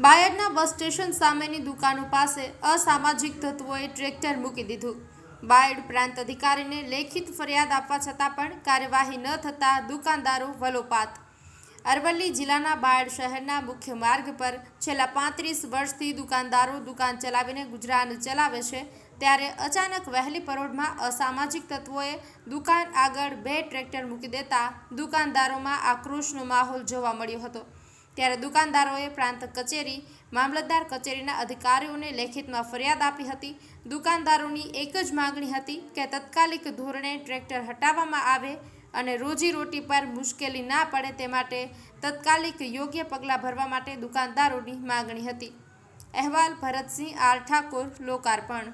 Bus station સામેની દુકાનો પાસે અસામાજિક તત્વોએ ટ્રેક્ટર મૂકી દીધું. બાયડ પ્રાંત અધિકારીને લેખિત ફરિયાદ આપવા છતાં પણ કાર્યવાહી ન થતાં દુકાનદારો વલોપાત. અરવલ્લી જિલ્લાના બાયડ શહેરના મુખ્ય માર્ગ પર છેલ્લા પાંત્રીસ વર્ષથી દુકાનદારો દુકાન ચલાવીને ગુજરાન ચલાવે છે, ત્યારે અચાનક વહેલી પરોઢમાં અસામાજિક તત્વોએ દુકાન આગળ બે ટ્રેક્ટર મૂકી દેતા દુકાનદારોમાં આક્રોશનો માહોલ જોવા મળ્યો હતો. ત્યારે દુકાનદારોએ પ્રાંત કચેરી, મામલતદાર કચેરીના અધિકારીઓને લેખિતમાં ફરિયાદ આપી હતી. દુકાનદારોની એક જ માગણી હતી કે તત્કાલિક ધોરણે ટ્રેક્ટર હટાવવામાં આવે અને રોજીરોટી પર મુશ્કેલી ના પડે તે માટે તત્કાલિક યોગ્ય પગલાં ભરવા માટે દુકાનદારોની માગણી હતી. અહેવાલ ભરતસિંહ આર ઠાકોર, લોકાર્પણ.